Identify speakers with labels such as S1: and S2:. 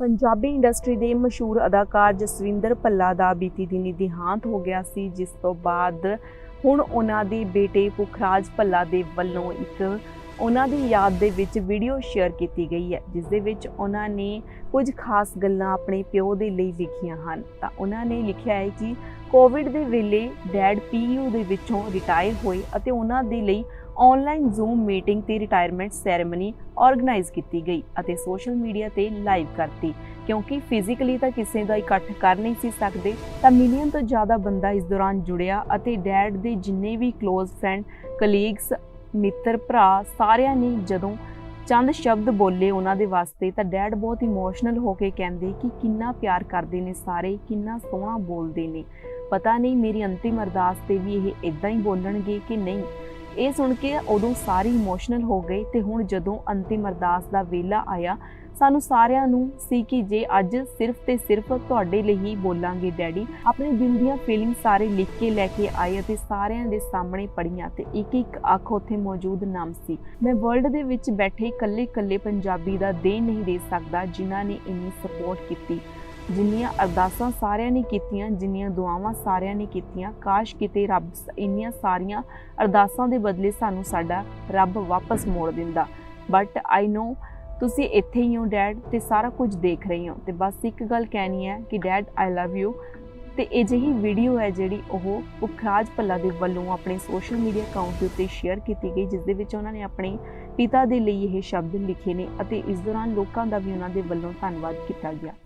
S1: Punjabi industry ਦੇ ਮਸ਼ਹੂਰ ਅਦਾਕਾਰ ਜਸਵਿੰਦਰ ਭੱਲਾ ਦਾ ਬੀਤੀ ਦਿਨੀ ਦੇਹਾਂਤ ਹੋ ਗਿਆ ਸੀ, ਜਿਸ ਤੋਂ ਬਾਅਦ ਹੁਣ ਉਹਨਾਂ ਦੇ ਬੇਟੇ ਪੁਖਰਾਜ ਭੱਲਾ ਦੇ ਵੱਲੋਂ ਇੱਕ ਉਹਨਾਂ ਦੀ ਯਾਦ ਦੇ ਵਿੱਚ ਵੀਡੀਓ ਸ਼ੇਅਰ ਕੀਤੀ ਗਈ ਹੈ, ਜਿਸ ਦੇ ਵਿੱਚ ਉਹਨਾਂ ਨੇ ਕੁਝ ਖਾਸ ਗੱਲਾਂ ਆਪਣੇ ਪਿਓ ਦੇ ਲਈ ਲਿਖੀਆਂ ਹਨ। ਤਾਂ ਉਹਨਾਂ ਨੇ ਲਿਖਿਆ ਹੈ ਕਿ ਕੋਵਿਡ ਦੇ ਵੇਲੇ ਡੈਡ ਪੀਯੂ ਦੇ ਵਿੱਚੋਂ ਰਿਟਾਇਰ ਹੋਏ ਅਤੇ ਉਹਨਾਂ ਦੇ ਲਈ ਆਨਲਾਈਨ ਜ਼ੂਮ ਮੀਟਿੰਗ ਤੇ ਰਿਟਾਇਰਮੈਂਟ ਸੈਰੇਮਨੀ ਆਰਗੇਨਾਈਜ਼ ਕੀਤੀ ਗਈ ਅਤੇ ਸੋਸ਼ਲ ਮੀਡੀਆ ਤੇ ਲਾਈਵ ਕਰਤੀ। ਕਿਉਂਕਿ ਫਿਜ਼ੀਕਲੀ ਤਾਂ ਕਿਸੇ ਦਾ ਇਕੱਠ ਕਰ ਨਹੀਂ ਸੀ ਸਕਦੇ, ਤਾਂ ਮਿਲੀਅਨ ਤੋਂ ਜ਼ਿਆਦਾ ਬੰਦਾ ਇਸ ਦੌਰਾਨ ਜੁੜਿਆ ਅਤੇ ਡੈਡ ਦੇ ਜਿੰਨੇ ਵੀ ক্লোਜ਼ ਫਰੈਂਡ ਕਲੀਗਸ ਮਿੱਤਰ, ਭਰਾ ਸਾਰਿਆਂ ਨੇ ਜਦੋਂ ਚੰਦ ਸ਼ਬਦ ਬੋਲੇ ਉਹਨਾਂ ਦੇ ਵਾਸਤੇ, ਤਾਂ ਡੈਡ ਬਹੁਤ ਇਮੋਸ਼ਨਲ ਹੋ ਕੇ ਕਹਿੰਦੇ ਕਿ ਕਿੰਨਾ ਪਿਆਰ ਕਰਦੇ ਨੇ ਸਾਰੇ, ਕਿੰਨਾ ਸੋਹਣਾ ਬੋਲਦੇ ਨੇ। ਪਤਾ ਨਹੀਂ ਮੇਰੀ ਅੰਤਿਮ ਅਰਦਾਸ ਤੇ ਵੀ ਇਹ ਇਦਾਂ ਹੀ ਬੋਲਣਗੇ ਕਿ ਨਹੀਂ। ਇਹ ਸੁਣ ਕੇ ਉਦੋਂ ਸਾਰੇ ਇਮੋਸ਼ਨਲ ਹੋ ਗਏ ਤੇ ਹੁਣ ਜਦੋਂ ਅੰਤਿਮ ਅਰਦਾਸ ਦਾ ਵੇਲਾ ਆਇਆ, ਸਾਨੂੰ ਸਾਰਿਆਂ ਨੂੰ ਸੀ ਕਿ ਜੇ ਅੱਜ ਸਿਰਫ ਤੇ ਸਿਰਫ ਤੁਹਾਡੇ ਲਈ ਹੀ ਬੋਲਾਂਗੇ, ਡੈਡੀ। ਆਪਣੇ ਦਿਲ ਦੀਆਂ ਫੀਲਿੰਗ ਸਾਰੇ ਲਿਖ ਕੇ ਲੈ ਕੇ ਆਏ ਅਤੇ ਸਾਰਿਆਂ ਦੇ ਸਾਹਮਣੇ ਪੜੀਆਂ ਤੇ ਇੱਕ ਇੱਕ ਅੱਖ ਉੱਥੇ ਮੌਜੂਦ ਨਾਮ ਸੀ। ਮੈਂ ਵਰਲਡ ਦੇ ਵਿੱਚ ਬੈਠੇ ਇਕੱਲੇ ਇਕੱਲੇ ਪੰਜਾਬੀ ਦਾ ਦੇ ਨਹੀਂ ਦੇ ਸਕਦਾ ਜਿਨ੍ਹਾਂ ਨੇ ਇੰਨੀ ਸਪੋਰਟ ਕੀਤੀ। ਜਿੰਨੀਆਂ ਅਰਦਾਸਾਂ ਸਾਰਿਆਂ ਨੇ ਕੀਤੀਆਂ, ਜਿੰਨੀਆਂ ਦੁਆਵਾਂ ਸਾਰਿਆਂ ਨੇ ਕੀਤੀਆਂ, ਕਾਸ਼ ਕਿਤੇ ਰੱਬ ਇੰਨੀਆਂ ਸਾਰੀਆਂ ਅਰਦਾਸਾਂ ਦੇ ਬਦਲੇ ਸਾਨੂੰ ਸਾਡਾ ਰੱਬ ਵਾਪਸ ਮੋੜ ਦਿੰਦਾ। ਬਟ ਆਈ ਨੋ ਤੁਸੀਂ ਇੱਥੇ ਹੀ ਹੋ ਡੈਡ ਤੇ ਸਾਰਾ ਕੁਝ ਦੇਖ ਰਹੇ ਹੋ। ਤੇ ਬਸ ਇੱਕ ਗੱਲ ਕਹਿਣੀ ਹੈ ਕਿ ਡੈਡ ਆਈ ਲਵ ਯੂ ਤੇ ਇਹ ਜਿਹੀ ਵੀਡੀਓ ਹੈ ਜਿਹੜੀ ਉਹ ਪੁਖਰਾਜ ਭੱਲਾ ਦੇ ਵੱਲੋਂ ਆਪਣੇ ਸੋਸ਼ਲ ਮੀਡੀਆ ਅਕਾਊਂਟ ਦੇ ਉੱਤੇ ਸ਼ੇਅਰ ਕੀਤੀ ਗਈ, ਜਿਸ ਦੇ ਵਿੱਚ ਉਹਨਾਂ ਨੇ ਆਪਣੇ ਪਿਤਾ ਦੇ ਲਈ ਇਹ ਸ਼ਬਦ ਲਿਖੇ ਨੇ ਅਤੇ ਇਸ ਦੌਰਾਨ ਲੋਕਾਂ ਦਾ ਵੀ ਉਹਨਾਂ ਦੇ ਵੱਲੋਂ ਧੰਨਵਾਦ ਕੀਤਾ ਗਿਆ।